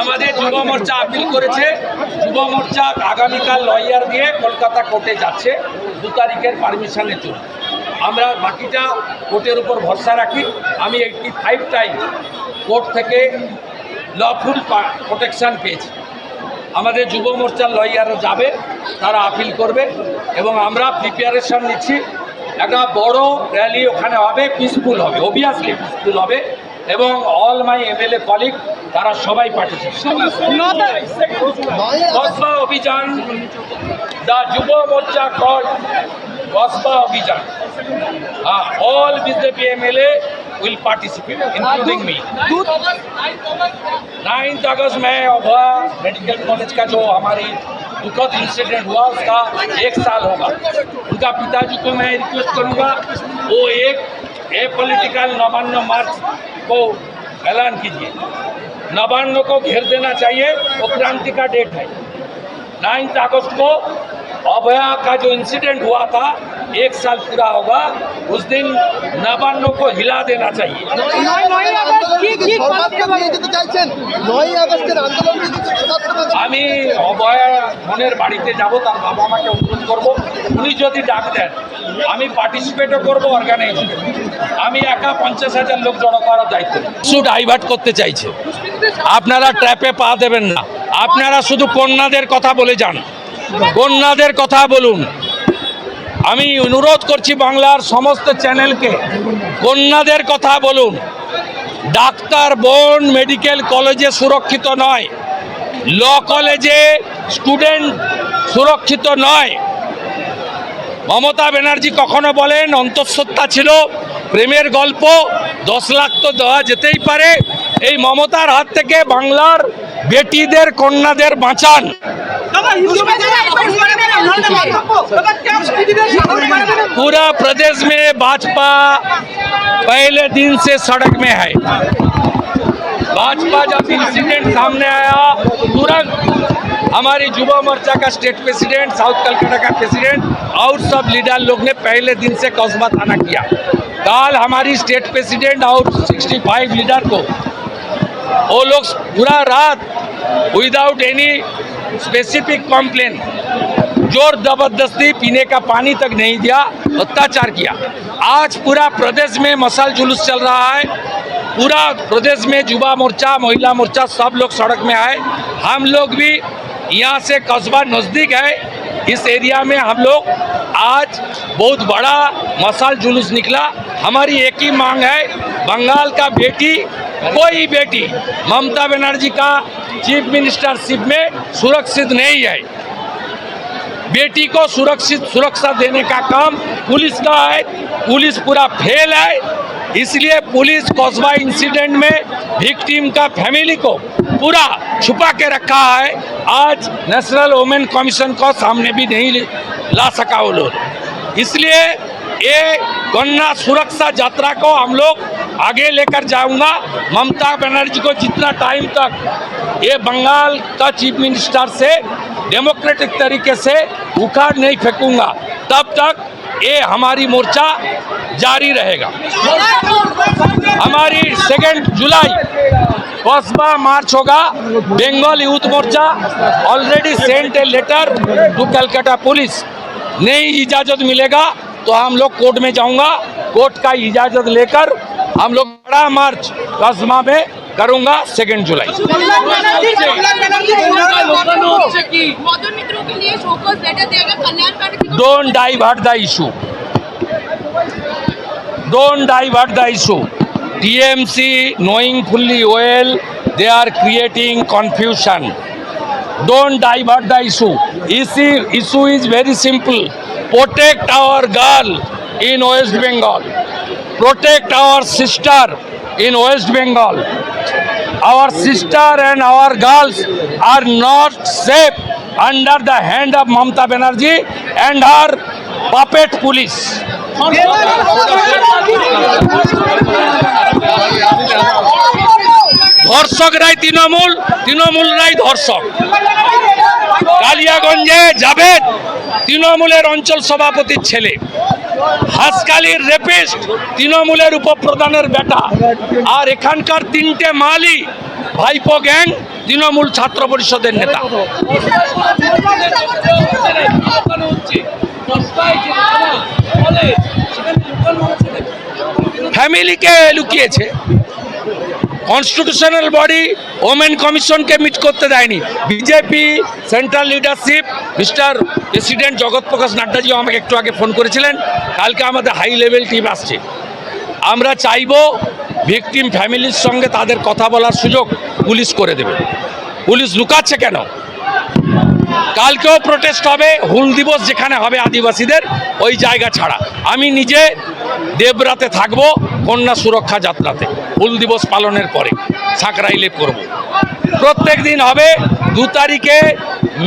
আমাদের যুব মোর্চা আপিল করেছে। যুব মোর্চা আগামীকাল লয়ার দিয়ে কলকাতা কোর্টে যাচ্ছে। দু তারিখের পারমিশনের জন্য। আমরা বাকিটা কোর্টের উপর ভরসা রাখি। আমি এইটটি ফাইভ টাইম কোর্ট থেকে লফুল প্রোটেকশন পেয়েছি। আমাদের যুব মোর্চার লয়াররা যাবে, তারা আপিল করবে এবং আমরা প্রিপারেশন নিচ্ছি। একটা বড় র্যালি ওখানে হবে পিসফুল হবে অবভিয়াসলি পিসফুল হবে। এবং অল মাই এমএলএ কলিগ তারা সবাই পার্টিসিপেট কসবা অভিযান দ্য যুব মোর্চা কল কসবা অভিযান all BJP MLA will participate including me ninth अगस्त में हुआ मेडिकल कॉलेज का जो हमारी दुखद इंसिडेंट हुआ उसका एक साल होगा उनका पिताजी को मैं रिक्वेस्ट करूंगा वो एक ए पॉलिटिकल नवान्न मार्च को ऐलान कीजिए। नवान्न को घेर देना चाहिए, वो क्रांति का डेट है। नाइन्थ अगस्त को अभया का जो इंसिडेंट हुआ था एक साल पूरा होगा उस दिन नवान्न को हिला देना चाहिए নয় নয় আগস্ট কি কি সরকারকে নিয়ে যেতে চাইছেন নয় আগস্টের আন্দোলনকে কিছু সরকার আমি অভয়া মনের বাড়িতে যাব তার বাবা মাকে অনুরোধ করব উনি যদি ডাক দেন আমি পার্টিসিপেটও করব অর্গানাইজ আমি একা পঞ্চাশ হাজার লোক জড়ো করার দায়িত্ব শুট ডাইভার্ট করতে চাইছে আপনারা ট্র্যাপে পা দেবেন না আপনারা শুধু কন্যাদের কথা বলে যান কন্যাদের কথা বলুন। আমি অনুরোধ করছি বাংলার সমস্ত চ্যানেলকে, কন্যাদের কথা বলুন। ডাক্তার বোন মেডিকেল কলেজে সুরক্ষিত নয়, ল কলেজে স্টুডেন্ট সুরক্ষিত নয়। মমতা ব্যানার্জি কখনো বলেন, অন্তঃসত্ত্বা ছিল, প্রেমের গল্প, দশ লাখ তো দেওয়া যেতেই পারে। এই মমতার হাত থেকে বাংলার বেটিদের কন্যাদের বাঁচান पूरा प्रदेश में भाजपा पहले दिन से सड़क में है भाजपा जब इंसिडेंट सामने आया तुरंत हमारी युवा मोर्चा का स्टेट प्रेसिडेंट साउथ कलकत्ता का प्रेसिडेंट और सब लीडर लोग ने पहले दिन से कस्बा थाना किया कल हमारी स्टेट प्रेसिडेंट और 65 लीडर को वो लोग पूरा रात विदाउट एनी स्पेसिफिक कंप्लेन ज़ोर ज़बरदस्ती पीने का पानी तक नहीं दिया, अत्याचार किया। आज पूरा प्रदेश में मसाल जुलूस चल रहा है। पूरा प्रदेश में युवा मोर्चा, महिला मोर्चा सब लोग सड़क में आए। हम लोग भी यहाँ से कस्बा नज़दीक है। इस एरिया में हम लोग आज बहुत बड़ा मसाल जुलूस निकला। हमारी एक ही मांग है, बंगाल का बेटी कोई बेटी ममता बनर्जी का चीफ मिनिस्टरशिप में सुरक्षित नहीं है। बेटी को सुरक्षित सुरक्षा देने का काम पुलिस का है। पुलिस पूरा फेल है। इसलिए पुलिस कस्बा इंसिडेंट में विक्टिम का फैमिली को पूरा छुपा के रखा है। आज नेशनल वुमेन कमीशन को सामने भी नहीं ला सका वो लोग। इसलिए ये गन्ना सुरक्षा यात्रा को हम लोग आगे लेकर जाऊँगा। ममता बनर्जी को जितना टाइम तक ये बंगाल का चीफ मिनिस्टर से डेमोक्रेटिक तरीके से उखाड़ नहीं फेंकूँगा, तब तक ये हमारी मोर्चा जारी रहेगा। हमारी सेकेंड जुलाई कस्बा मार्च होगा, Bengal youth Morcha already sent a letter to Calcutta police नहीं इजाज़त मिलेगा तो हम लोग कोर्ट में जाऊँगा। कोर्ट का इजाज़त लेकर हम लोग बड़ा मार्च कस्बा में करूँगा second July. Don't divert the issue don't divert the issue TMC knowing fully well they are creating confusion don't divert the issue इसी issue is very simple protect our girl in West Bengal protect our sister in West Bengal our sister and our girls are not safe under the hand of Mamata Banerjee and are puppet police ধর্ষক রায় তৃণমূল তৃণমূল রায় ধর্ষক। কালিয়াগঞ্জে জাভেদ তৃণমূলের অঞ্চল সভাপতির ছেলে। হাসকালির rapist তৃণমূলের উপপ্রধানের বেটা। আর এখানকার তিনটে মালি ভাইপো গ্যাং তৃণমূল ছাত্র পরিষদের নেতা। ফ্যামিলিকে লুকিয়েছে। কনস্টিটিউশনাল বডি ওমেন কমিশনকে মিট করতে দেয়নি। BJP central leadership mister president Jagat Prakash Nadda ji আমাকে একটু আগে ফোন করেছিলেন। কালকে আমাদের হাই লেভেল টিম আসছে। আমরা চাইব ভিকটিম ফ্যামিলির সঙ্গে তাদের কথা বলার সুযোগ পুলিশ করে দেবে। পুলিশ লুকাচ্ছে কেন? কালকেও প্রোটেস্ট হবে, হুল দিবস যেখানে হবে আদিবাসীদের, ওই জায়গা ছাড়া। আমি নিজে দেবরাতে থাকব কন্যা সুরক্ষা যাত্রাতে। হুল দিবস পালনের পরে সাঁকরাইলে করব। প্রত্যেক দিন হবে দু তারিখে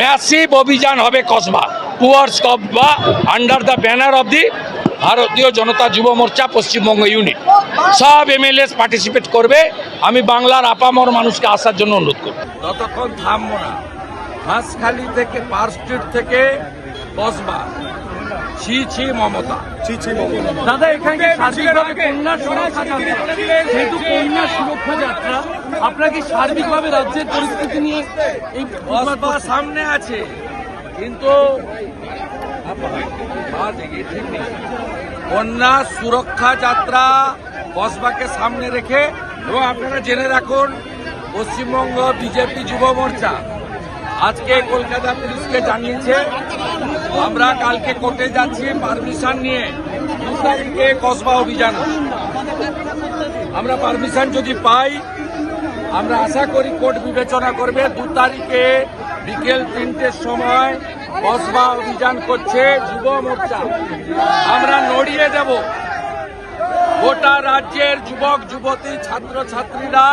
ম্যাসিভ অভিযান হবে Kasba towards Kasba under the banner of the Bharatiya Janata Yuva Morcha Paschimbanga unit সব এমএলএস পার্টিসিপেট করবে। আমি বাংলার আপামর মানুষকে আসার জন্য অনুরোধ করব। ততক্ষণ থামবো না থেকে পার্ক স্ট্রিট থেকে কসবা। ছি ছি মমতা। দাদা এখানে সার্বিকভাবে কন্যা সুরক্ষা যাত্রা? যেহেতু কন্যা সুরক্ষা যাত্রা আপনার কি সার্বিকভাবে রাজ্যের পরিস্থিতি নিয়ে এই সামনে আছে কিন্তু। কন্যা সুরক্ষা যাত্রা কসবাকে সামনে রেখে এবং আপনারা জেনে রাখুন পশ্চিমবঙ্গ বিজেপি যুব মোর্চা আজকে কলকাতা পুলিশকে জানিয়েছে আমরা কালকে কোর্টে যাচ্ছি পারমিশন নিয়ে। দু তারিখে কসবা অভিযান। আমরা পারমিশন যদি পাই, আমরা আশা করি কোর্ট বিবেচনা করবে। দু তারিখে বিকেল তিনটের সময় কসবা অভিযান করছে যুব মোর্চা। আমরা নড়িয়ে দেব। গোটা রাজ্যের যুবক, যুবতী ছাত্র ছাত্রীরা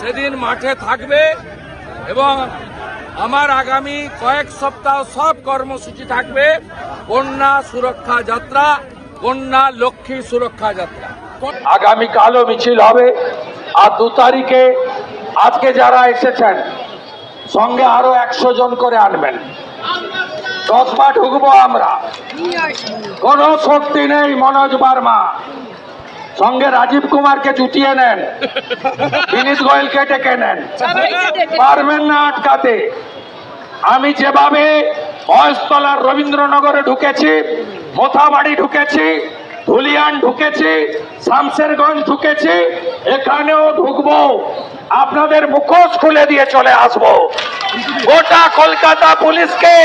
সেদিন মাঠে থাকবে এবং আমার আগামী কয়েক সপ্তাহ সব কর্মসূচি থাকবে কন্যা সুরক্ষা যাত্রা কন্যা লক্ষ্মী সুরক্ষা যাত্রা। আগামীকালও মিছিল হবে। আর দু তারিখে আজকে যারা এসেছেন সঙ্গে আরও একশো জন করে আনবেন। কসবা ঢুকবো আমরা। কোন শক্তি নেই মনোজ বার্মা। সঙ্গে রাজীব কুমারকে জুটিয়ে নেন। বিনীত গোয়েলকে ডেকে নেন। পারবেন না আটকাতে। আমি যেভাবে মহেশতলার রবীন্দ্রনগরে ঢুকেছি, মোথাবাড়ি ঢুকেছি, ধুলিয়ান ঢুকেছি শামশেরগঞ্জ ঢুকেছি, এখানেও ঢুকবো। আপনাদের মুখোশ খুলে দিয়ে চলে আসব। গোটা কলকাতা পুলিশকে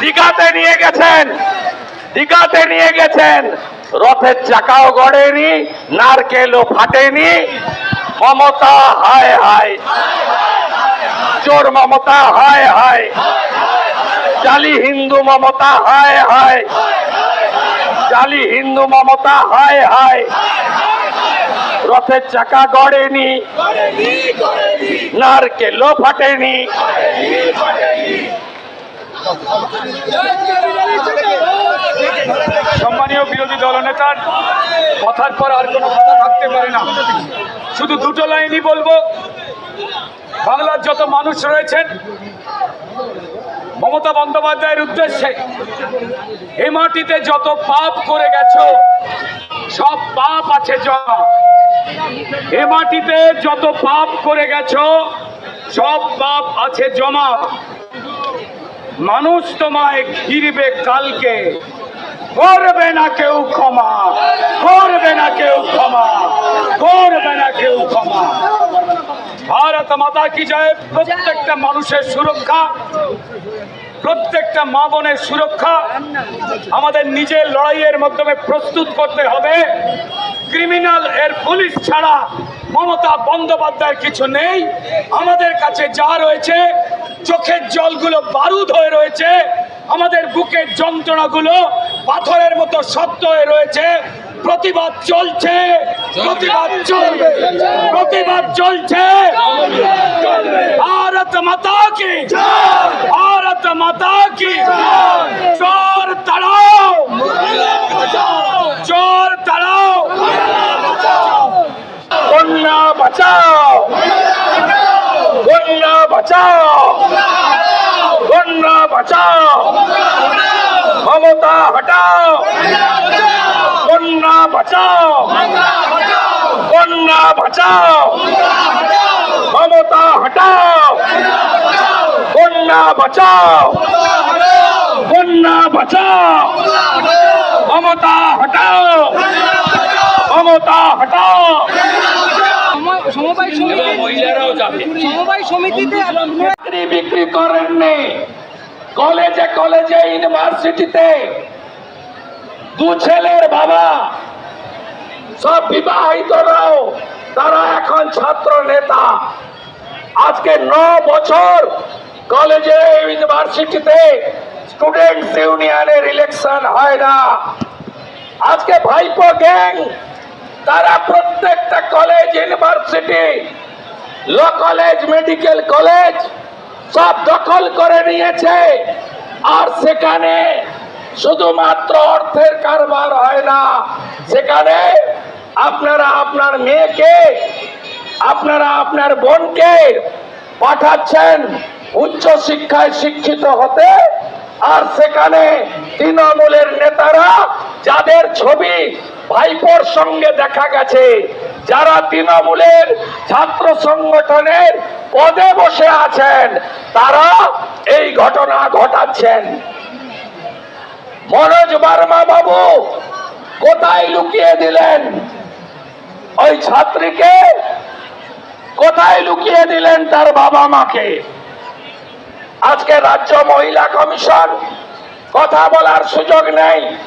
দীঘাতে নিয়ে গেছেন, দীঘাতে নিয়ে গেছেন। রথের চাকাও গড়েনি, নারকেলও ফাটেনি। মমতা, হায় হায়। চোর মমতা, হায় হায়। জালি হিন্দু মমতা, হায় হায়। জালি হিন্দু মমতা, হায় হায়। রথের চাকা গড়েনি। নারকেলও ফাটেনি। সম্মানীয় বিরোধী দলনেতার কথার পর আর কোনো কথা থাকতে পারে না। শুধু দুটো লাইনই বলব। বাংলার যত মানুষ রয়েছেন, মমতা বন্দ্যোপাধ্যায়ের উদ্দেশ্যে এ মাটিতে যত পাপ করে গেছ, সব পাপ আছে জমা এ মাটিতে যত পাপ করে গেছ, সব পাপ আছে জমা। মানুষ তোমায় ঘিরবে কালকে, করবে না কেউ ক্ষমা, করবে না কেউ ক্ষমা, করবে না কেউ ক্ষমা। ভারত মাতা কি জয়? প্রত্যেকটা মানুষের সুরক্ষা, প্রত্যেকটা মা বোনের সুরক্ষা আমাদের নিজের লড়াইয়ের মাধ্যমে প্রস্তুত করতে হবে। ক্রিমিনাল এর পুলিশ ছাড়া মমতা বন্দ্যোপাধ্যায়ের কিছু নেই। আমাদের কাছে যা রয়েছে, চোখের জলগুলো বারুদ হয়ে রয়েছে। আমাদের বুকের যন্ত্রণাগুলো পাথরের মতো শক্ত হয়ে রয়েছে। প্রতিবাদ চলছে প্রতিবাদ চলবে প্রতিবাদ চলছে। ভারত মাতা কি? ভারত মাতা কি? চোর তাড়াও। চোর তাড়াও। কন্যা বাঁচাও। কন্যা বাঁচাও। কন্যা বাঁচাও। মমতা হটাও। কন্যা বাঁচাও। কন্যা বাঁচাও। মমতা হটাও। কন্যা বাঁচাও। কন্যা বাঁচাও। মমতা হটাও। মমতা হটাও। সম- সমবায় সমিতি মহিলারাও যাবে। সমবায় সমিতিতে বিক্রি করেননি। কলেজে কলেজে ইউনিভার্সিটিতে দু ছেলের বাবা। সব বিবাহিতরাও তারা এখন ছাত্র নেতা। আজকে ন বছর কলেজে, ইউনিভার্সিটিতে স্টুডেন্টস ইউনিয়নের ইলেকশন হয় না। আজকে ভাইপো গ্যাং, তারা প্রত্যেকটা college, university, law college, medical college সব দখল করে নিয়েছে। আর সেখানে শুধুমাত্র অর্থের কারবার হয় না, সেখানে আপনারা আপনার মেয়েকে, আপনারা আপনার বোনকে পাঠাচ্ছেন উচ্চ শিক্ষায় শিক্ষিত হতে, আর সেখানে তৃণমূলের নেতারা যাদের ছবি ভাইপোর সঙ্গে দেখা গেছে, যারা তৃণমূলের ছাত্র সংগঠনের পদে বসে আছেন, তারা এই ঘটনা ঘটাচ্ছেন। মনোজ বার্মা বাবু, কোথায় লুকিয়ে দিলেন? ওই ছাত্রীকে কোথায় লুকিয়ে দিলেন তার বাবা মাকে? আজকে রাজ্য মহিলা কমিশন কথা বলার সুযোগ নেই।